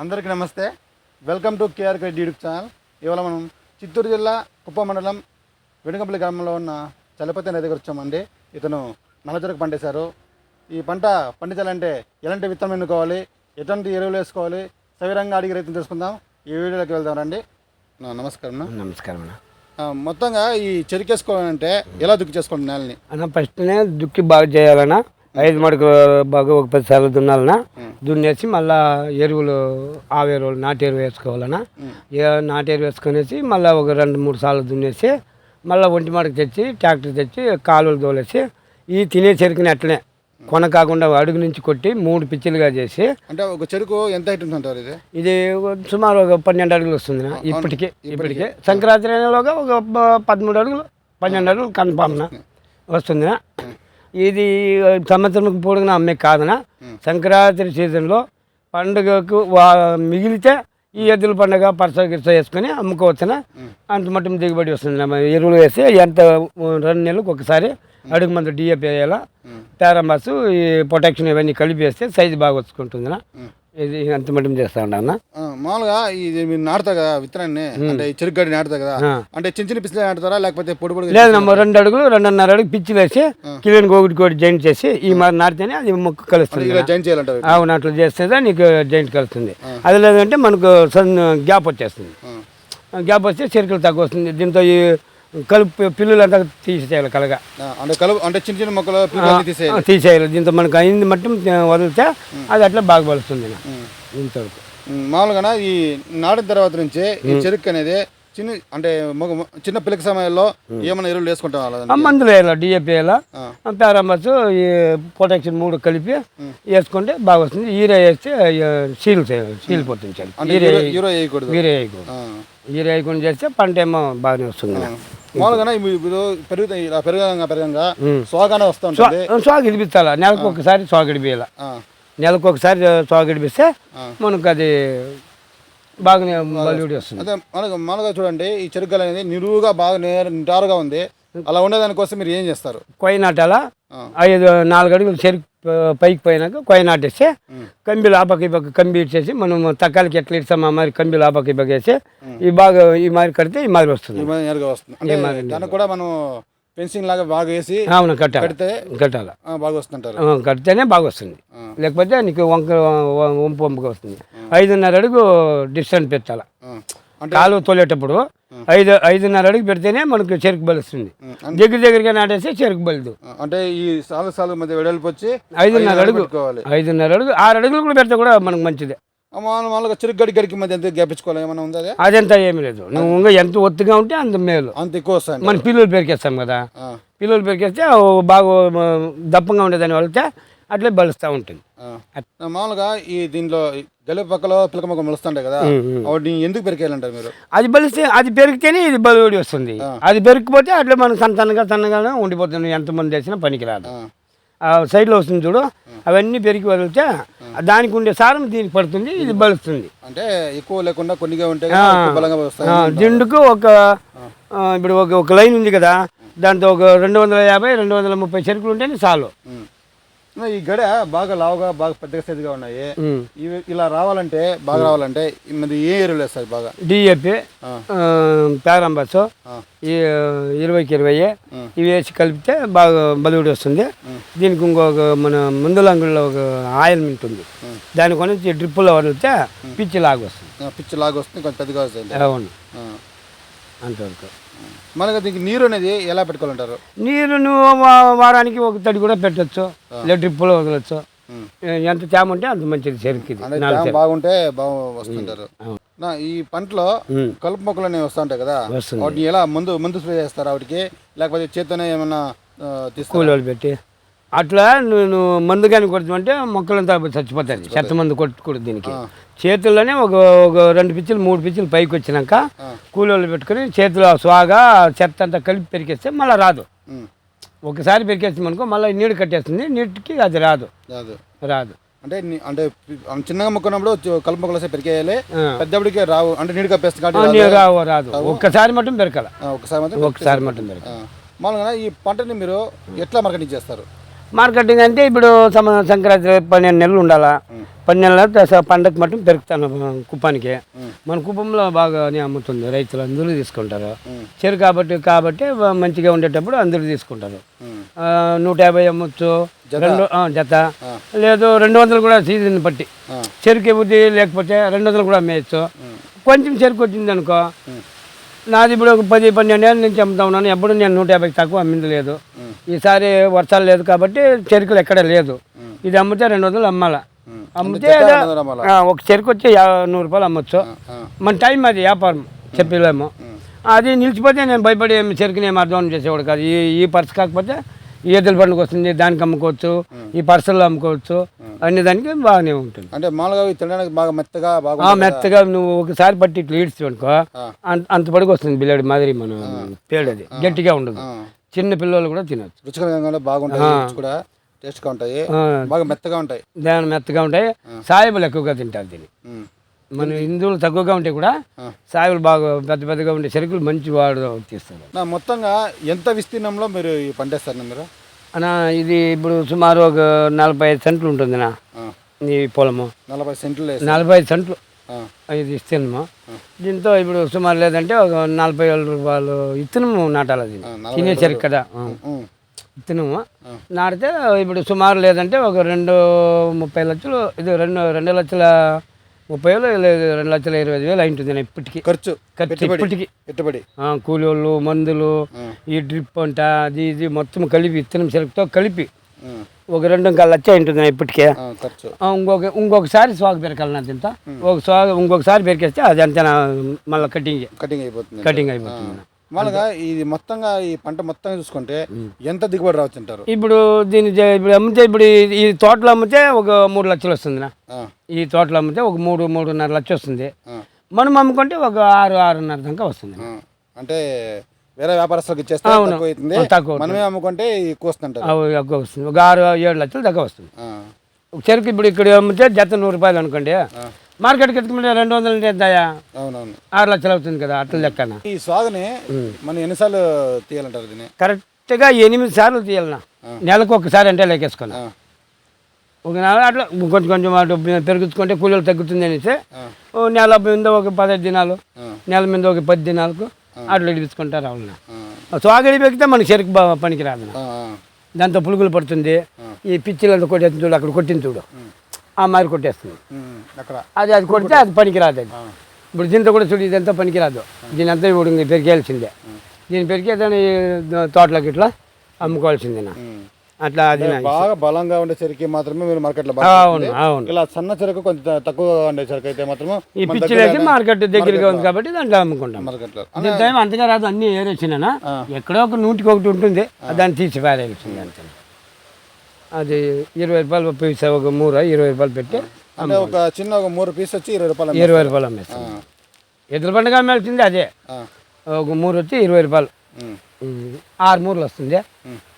అందరికీ నమస్తే. Welcome to KR YouTube channel. ఇవాళ మనం చిత్తూరు జిల్లా కుప్ప మండలం వెనుకంపల్లి గ్రామంలో ఉన్న చలపతి నది దగ్గర వచ్చామండి. ఇతను నల్లజరకు పండేశారు. ఈ పంట పండించాలంటే ఎలాంటి విత్తనం ఎన్నుకోవాలి ఎటువంటి ఎరువులు వేసుకోవాలి? సవిరంగా అడిగి రైతులు తెలుసుకుందాం ఈ వీడియోలోకి వెళ్దాం రండి. నమస్కారం. నమస్కారం మొత్తంగా ఈ చెరుకేసుకోవాలంటే ఎలా దుక్కి చేసుకోండి నేలని? అన్న ఫస్ట్నే దుక్కి బాగా చేయాలన్నా. ఐదు మడుకు బాగా ఒక పది సార్లు దున్నాలన్నా దున్నేసి మళ్ళా ఎరువులు ఆవు ఎరువులు నాటు ఎరువు వేసుకోవాలన్నా ఏ- నాటు ఎరువు వేసుకునేసి మళ్ళీ ఒక రెండు మూడు సార్లు దున్నేసి మళ్ళీ ఒంటి మడకు తెచ్చి ట్రాక్టర్ తెచ్చి కాలువలు తోలేసి ఈ తినే చెరుకుని అట్లనే కొన కాకుండా అడుగు నుంచి కొట్టి మూడు పిచ్చిలుగా చేసి అంటే ఒక చెరుకు ఎంత ఉంటుంటారు ఇది? ఇది సుమారు ఒక పన్నెండు అడుగులు వస్తుంది ఇప్పటికే ఇప్పటికే. సంక్రాంతి నెలలోగా ఒక పదమూడు అడుగులు పన్నెండు అడుగులు కన్ఫామ్న వస్తుంది. ఇది సంవత్సరం పొడుగున అమ్మే కాదన? సంక్రాంతి సీజన్లో పండుగకు వా మిగిలితే ఈ ఎద్దుల పండుగ పరస గిరస వేసుకొని అమ్ముకోవచ్చున? అంత మట్టం దిగుబడి వస్తుంది ఎరువులు వేసి ఎంత రెండు నెలలకు ఒకసారి అడుగు మంది డిఏపి వేయాలా పారామాస్ ఈ ప్రొటెక్షన్ ఇవన్నీ కలిపి వేస్తే సైజు బాగా వచ్చుకుంటుంది నా. ఇది అంత మట్టం చేస్తా ఉన్నాను ఆ, మామూలుగా ఇది మీరు నాటుతారు కదా విత్తనాన్ని అంటే చెరుకు గడ్డి నాటుతారు కదా. అంటే చిన్న చిన్న పిసిలే నాటుతారా లేకపోతే పొడి పొడి లేదు నమ్మ రెండు అడుగులు రెండున్నర అడుగు పిచ్చిలు వేసి కిలోని ఒకటి ఒకటి జాయింట్ చేసి ఈ మరి నాటితేనే అది మొక్క కలుస్తుంది ఇలా జాయిన్ చేయాలంటారు. అవును అట్లా చేస్తే నీకు జాయింట్ కలుస్తుంది. అది లేదంటే మనకు సన్ గ్యాప్ వచ్చేస్తుంది. గ్యాప్ వస్తే చెరుకులు తక్కువ వస్తుంది దీంతో ఈ కలుపు పిల్లులంతా తీసేయాలి కలగా. అంటే కలుపు అంటే చిన్న చిన్న మొక్కలు తీసేయాలి. తీసేయాలి. దీంతో మనకు అయింది మట్టం వదిలితే అది అట్లా బాగా పలుస్తుంది. ఇంతవరకు. మామూలుగా ఈ నాటిన తర్వాత నుంచి ఈ చెరుకు అనేది చిన్న అంటే చిన్న పిల్లక సమయంలో ఏమైనా ఎరువులు వేసుకుంటాం మందులు వేయాలి డిఏపి వేయాలా? ఆ. పారామస్ ఈ ప్రొటెక్షన్ మూడు కలిపి వేసుకుంటే బాగా వస్తుంది. ఈరే వేస్తే సీల్ సీల్ పోతుంది యూరియా- యూరియా వేయకూడదు. ఈరే వేయకూడదు. ఈరే వేయకుండా చేస్తే పంట ఏమో బాగానే వస్తుంది. మామూలుగా ఇప్పుడు పెరుగుతాయి ఇలా పెరగంగా ఇడిపించాలా నెలకు ఒకసారి స్వాగ్ ఇడిపియాల? నెలకు ఒకసారి స్వాగ్ ఇడిపిస్తే మనకు అది బాగానే వస్తుంది. అదే మనకు మామూలుగా చూడండి ఈ చెరుకు అనేది నిలువుగా బాగా నేర నిటారుగా ఉంది. అలా ఉండేదానికోసం మీరు ఏం చేస్తారు? కొయ్య నాటాలా? ఆ. ఐదు నాలుగు అడుగులు చెరుకు పైకి పోయినాక కొయ్య నాటేస్తే కంబిలు ఆపక ఈ పక్క కంబి ఇచ్చేసి మనం తక్కాలకి ఎట్లా ఇస్తాం ఆ మరి కంబిలు ఆపక ఈ పక్క వేసి ఈ బాగా ఈ మారి కడితే ఈ వస్తుంది. మాదిరి వస్తుంది. దానికి కూడా మనం ఫెన్సింగ్ లాగా బాగా వేసి అవును కట్టాలి. కడితే కట్టాల. బాగా వస్తుంటారు కడితేనే బాగా వస్తుంది. లేకపోతే నీకు వంక వంపు వంపుగా వస్తుంది. ఐదున్నర అడుగు డిస్టెన్స్ పెట్టాల. కాలువ తోలేటప్పుడు ఐదు ఐదున్నర అడుగు పెడితేనే మనకు చెరుకు బలుస్తుంది దగ్గర దగ్గరగా నాటేస్తే చెరుకు బలదు అంటే ఈ సాలు సాలు మధ్య వెడల్పు వచ్చి ఐదున్నర అడుగు ఐదున్నర అడుగు ఆరు అడుగులు కూడా పెడితే కూడా మనకు మంచిదే. మామూలుగా చెరుకు గడి గడికి మధ్య ఎంత గ్యాపించుకోవాలి ఏమైనా ఉందా అదే? అదంతా ఏమీ లేదు. నువ్వు ఇంకా ఎంత ఒత్తుగా ఉంటే అంత మేలు. అంత ఎక్కువ మన పిల్లలు పెరికేస్తాం కదా. పిల్లలు పెరికేస్తే బాగా దప్పంగా ఉండేదాన్ని వెళ్తే అట్లే బలుస్తూ ఉంటుంది. మామూలుగా ఈ దీనిలో గలుపు పక్కలో పిలక మొక్క మొలుస్తుంటాయి కదా వాటిని ఎందుకు పెరికేయాలంటారు మీరు? అది బలిస్తే అది పెరిగితేనే ఇది బలుడి వస్తుంది. అది పెరిగిపోతే అట్లా మనం సన్న సన్నగా సన్నగానే ఉండిపోతుంది ఎంతమంది చేసినా పనికిరాదు. ఆ, సైడ్లో వస్తుంది చూడు అవన్నీ పెరిగి వదిలితే దానికి ఉండే సారం దీనికి పడుతుంది ఇది బలుస్తుంది. అంటే ఎక్కువ లేకుండా కొన్నిగా ఉంటే కదా ఎక్కువ బలంగా వస్తాయి ఆ, దిండుకు ఒక ఇప్పుడు ఒక ఒక లైన్ ఉంది కదా దాంతో ఒక రెండు వందల యాభై రెండు వందల ముప్పై చెరుకులు ఉంటేనే చాలు. ఈ గడ బాగా లావుగా బాగా పెద్దగా సైజుగా ఉన్నాయి. ఇవి ఇలా రావాలంటే బాగా రావాలంటే మరి ఏ ఎరువులు వేస్తాయి బాగా. పారంబస్ ఆ. ఈ ఇరవైకి ఇరవై ఇవి వేసి కలిపితే బాగా బలుగుడి వస్తుంది. దీనికి ఇంకొక మన ముందుల అంగుల్లో ఒక ఆయిల్ ఉంటుంది దాని కొనిచ్చి డ్రిప్పులో వదిలితే పిచ్చి లాగా వస్తుంది ఆ, పిచ్చి లాగా వస్తుంది కొంచెం పెద్దగా వస్తాయి అవును. అంతవరకు. మనకి దీనికి నీరు అనేది ఎలా పెట్టుకోవాలంటారు? నీరు నువ్వు వారానికి ఒక తడి కూడా పెట్టచ్చు. లేదా డ్రిప్పులో వదలచ్చు. ఎంత తేమ ఉంటే అంత మంచిది చెరుకు బాగుంటే బాగా వస్తుంటారు. ఈ పంటలో. కలుపు మొక్కలు అనేవి వస్తుంటాయి కదా. వాటిని ఎలా ముందు ముందు స్ప్రే చేస్తారా వాటికి లేకపోతే చేత్తోనే ఏమన్నా కూలీలు పెట్టి అట్లా నువ్వు మందు కానీ కొడుతుంటే మొక్కలంతా చచ్చిపోతాయి. చెత్త మందు కొట్టకూడదు దీనికి. చేతుల్లోనే ఒక ఒక రెండు పిచ్చులు మూడు పిచ్చులు పైకి వచ్చినాక కూలీలు పెట్టుకొని చేతిలో స్వాగా చెత్త అంతా కలిపి పెరికేస్తే మళ్ళీ రాదు. ఒకసారి పెరికేస్తాం అనుకో మళ్ళీ నీడు కట్టేస్తుంది. నీటికి అది రాదు. రాదు. అంటే అంటే చిన్నగా మొక్కున్నప్పుడు చు- కలుపు మొక్కలు పెరికేయాలి. పెద్దప్పటికే రావు. అంటే నీడు కప్పేస్తుంది రావు రాదు. ఒక్కసారి మటం పెరకాల ఒకసారి ఒకసారి మటం పెరకాలి. మామూలుగా ఈ పంటని మీరు ఎట్లా మార్కెటింగ్ చేస్తారు? మార్కెటింగ్ అంటే ఇప్పుడు సమ సంక్రాంతి పన్నెండు నెలలు ఉండాలా. పన్నెండు నెలలు పండగ మట్టుకు పెరుగుతాను కుప్పానికి. మన కుప్పంలో బాగానే అమ్ముతుంది రైతులు అందరూ తీసుకుంటారు. చెరు కాబట్టి కాబట్టి మంచిగా ఉండేటప్పుడు అందరూ తీసుకుంటారు. నూట యాభై అమ్మొచ్చు రెండు జత. లేదు రెండు వందలు కూడా సీజన్ బట్టి. చెరుకు బుద్ధి లేకపోతే రెండు వందలు కూడా అమ్మేయచ్చు. కొంచెం చెరుకు వచ్చింది అనుకో నాది ఇప్పుడు ఒక పది పన్నెండు ఏళ్ళ నుంచి అమ్ముతా ఉన్నాను. ఎప్పుడు నేను నూట యాభైకి తక్కువ అమ్మింది లేదు. ఈసారి వర్షాలు లేదు కాబట్టి చెరుకులు ఎక్కడ లేదు. ఇది అమ్మితే రెండు వందలు అమ్మాల. అమ్మితే ఒక చెరుకు వచ్చి నూరు రూపాయలు అమ్మొచ్చు. మన టైం అది వ్యాపారం చెప్పలేము అది నిలిచిపోతే నేను భయపడి చెరుకుని ఏం అర్థం చేసేవాడు కాదు. ఈ ఈ పర్స్ కాకపోతే ఈ ఎద్దుల పండుగ వస్తుంది దానికి అమ్ముకోవచ్చు ఈ పర్సుల్లో అమ్ముకోవచ్చు అన్ని దానికి బాగానే ఉంటుంది. అంటే మామూలుగా ఇవి తినడానికి బాగా మెత్తగా బాగా మెత్తగా నువ్వు ఒకసారి పట్టి ఇట్లా ఈడ్చి అనుకో అంత పడికి వస్తుంది బిల్లడి మాదిరి మన పేడది గట్టిగా ఉండదు. చిన్న పిల్లలు కూడా తినచ్చు. రుచికరంగా బాగుంటాయి రుచి కూడా టేస్ట్గా ఉంటాయి బాగా మెత్తగా ఉంటాయి. దాని మెత్తగా ఉంటాయి. సాయిబులు ఎక్కువగా తింటారు దీన్ని. మన హిందువులు తక్కువగా ఉంటే కూడా సాయిబులు బాగా పెద్ద పెద్దగా ఉండే చెరుకులు మంచి వాడు తీస్తారు. నా మొత్తంగా ఎంత విస్తీర్ణంలో మీరు ఈ పంటేస్తారు మీరు అన్న ఇది ఇప్పుడు సుమారు ఒక నలభై ఐదు సెంట్లు ఉంటుంది నా. ఈ పొలము. నలభై సెంట్లు నలభై ఐదు సెంట్లు. ఇది ఇస్తున్నాము దీంతో ఇప్పుడు సుమారు లేదంటే ఒక నలభై వేల రూపాయలు ఇత్తనము నాటాలి అది. తినే చెరుకు కదా. ఇత్తనము. నాటితే ఇప్పుడు సుమారు లేదంటే ఒక రెండు ముప్పై లక్షలు ఇది రెండు రెండు లక్షల ముప్పై వేలు లేదు రెండు లక్షల ఇరవై ఐదు వేలు అయింటుంది నా ఇప్పటికి. ఖర్చు ఖర్చు ఇప్పటికి. పెట్టుబడి. కూలోళ్ళు మందులు ఈ డ్రిప్ అంట అది ఇది మొత్తం కలిపి ఇత్తనం చెరుకుతో కలిపి. ఒక రెండు ఇంకా లచ్చ ఉంటుంది నా ఇప్పటికే. ఇంకొక ఇంకొకసారి స్వాగ పెరకాలి నాకు ఇంత ఒక స్వాగ ఇంకొకసారి పెరికేస్తే అది అంతే మళ్ళీ కటింగ్. కటింగ్ అయిపోతుంది. కటింగ్ అయిపోతుంది. నా. మామూలుగా ఇది మొత్తంగా ఈ పంట మొత్తంగా చూసుకుంటే ఎంత దిగుబడి రావచ్చు అంటారు? ఇప్పుడు దీన్ని జ- ఇప్పుడు అమ్మితే ఇప్పుడు ఈ- తోటలో అమ్మితే ఒక మూడు లక్షలు వస్తుంది నా ఈ తోటలో అమ్మితే ఒక మూడు మూడున్నర లక్షలు వస్తుంది. మనం అమ్ముకుంటే ఒక ఆరు ఆరున్నర దాకా వస్తుంది. అంటే వేరే వ్యాపారస్తులకు ఇచ్చేస్తే. తక్కువ. మనమే అమ్ముకుంటే ఎక్కువ అవి ఎక్కువ వస్తుంది. ఒక ఆరు ఏడు లక్షలు దాకా వస్తుంది. చెరుకు ఇప్పుడు ఇక్కడ అమ్మితే జత నూరు రూపాయలు అనుకోండి. మార్కెట్కి ఎత్తుకుంటే రెండు వందలు అంటే ఎంతయా అవునవును. ఆరు లక్షలు అవుతుంది కదా అట్లా లెక్కన. ఈ స్వాగని మనం ఎన్నిసార్లు తీయాలంటారు దీన్ని? కరెక్ట్గా ఎనిమిది సార్లు తీయాలన్నా. నెలకు ఒకసారి అంటే లెక్కేసుకున్నా. ఒక నెల అట్లా కొంచెం కొంచెం అటు పెరుగుతుంటే కూలీలు తగ్గుతుంది అనేసి ఓ నెల మీద ఒక పదహైదు దినాలు. నెల మీద ఒక పది దినాలకు అట్లా ఇడిపించుకుంటారు అవును ఆ, స్వాగడి పెరిగితే మనకి చెరుకు బాగా పనికి రాదు. దాంతో పులుగులు పడుతుంది ఈ పిచ్చిలంతా కొట్టేస్తుంది చూడు అక్కడ కొట్టింది చూడు. ఆ మారి కొట్టేస్తుంది. అది అది కొడితే అది పనికి రాదు అది ఇప్పుడు దీంతో కూడా చూడు ఇదంతా పనికిరాదు. దీని అంతా ఇప్పుడు ఇంక పెరికేయాల్సిందే దీన్ని పెరికేదాన్ని తోటలోకి ఇట్లా అమ్ముకోవాల్సిందే నా. ఉమ్. అట్లా అది బాగా బలంగా ఉండే చెరుకు మాత్రమే మీరు మార్కెట్లో అవును అవును. ఇలా సన్న చెరుకు కొంచెం తక్కువ ఉండే చెరుకు అయితే మాత్రం ఈ పిచ్చిలేసి మార్కెట్ దగ్గరగా ఉంది కాబట్టి దాంట్లో అమ్ముకుంటాం. మార్కెట్లో. దీని టైం అంతగా రాదు అన్ని ఏరేసినా ఎక్కడో ఒక నూటికి ఒకటి ఉంటుంది. దాన్ని తీసి పారేయాల్సింది అంతే అది ఇరవై రూపాయలు పైసా ఒక మూర ఇరవై రూపాయలు పెట్టి అంటే ఒక చిన్న ఒక మూడు పీస్ వచ్చి ఇరవై రూపాయలు ఇరవై రూపాయలు అమ్మేస్తాం ఎదురు పండుగ అమ్మాల్సింది అదే. ఒక మూరు వచ్చి ఇరవై రూపాయలు. ఆరు మూరలు వస్తుంది.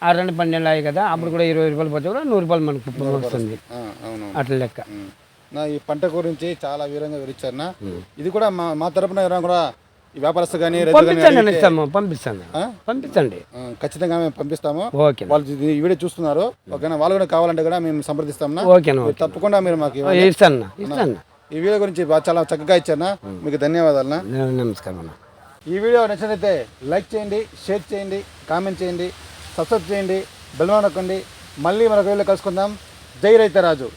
ఆరు రెండు పన్నెండు అయ్యాయి కదా అప్పుడు కూడా ఇరవై రూపాయలు పోతే కూడా నూరు రూపాయలు మనకు వస్తుంది. అట్లా లెక్క. నా ఈ పంట గురించి చాలా వివరంగా వివరించారు ఇది కూడా మా మా తరపున ఎవరైనా కూడా వ్యాపారస్తు కానీ పంపించండి ఇస్తాము పంపిస్తాను? పంపించండి. ఖచ్చితంగా మేము పంపిస్తాము. ఓకే వాళ్ళు ఈ వీడియో చూస్తున్నారు. ఓకేనా? వాళ్ళు కూడా కావాలంటే కూడా మేము సంప్రదిస్తాం ఓకేనా ఓకే తప్పకుండా మీరు మాకు. ఇస్తాను ఇస్తాను ఈ వీడియో గురించి చాలా చక్కగా ఇచ్చారు మీకు ధన్యవాదాలు. నమస్కారం అన్న. ఈ వీడియో నచ్చినట్లయితే లైక్ చేయండి షేర్ చేయండి కామెంట్ చేయండి సబ్స్క్రైబ్ చేయండి బెల్ నొక్కండి. మళ్ళీ మరొక వీడియో కలుసుకుందాం. జై రైతరాజు.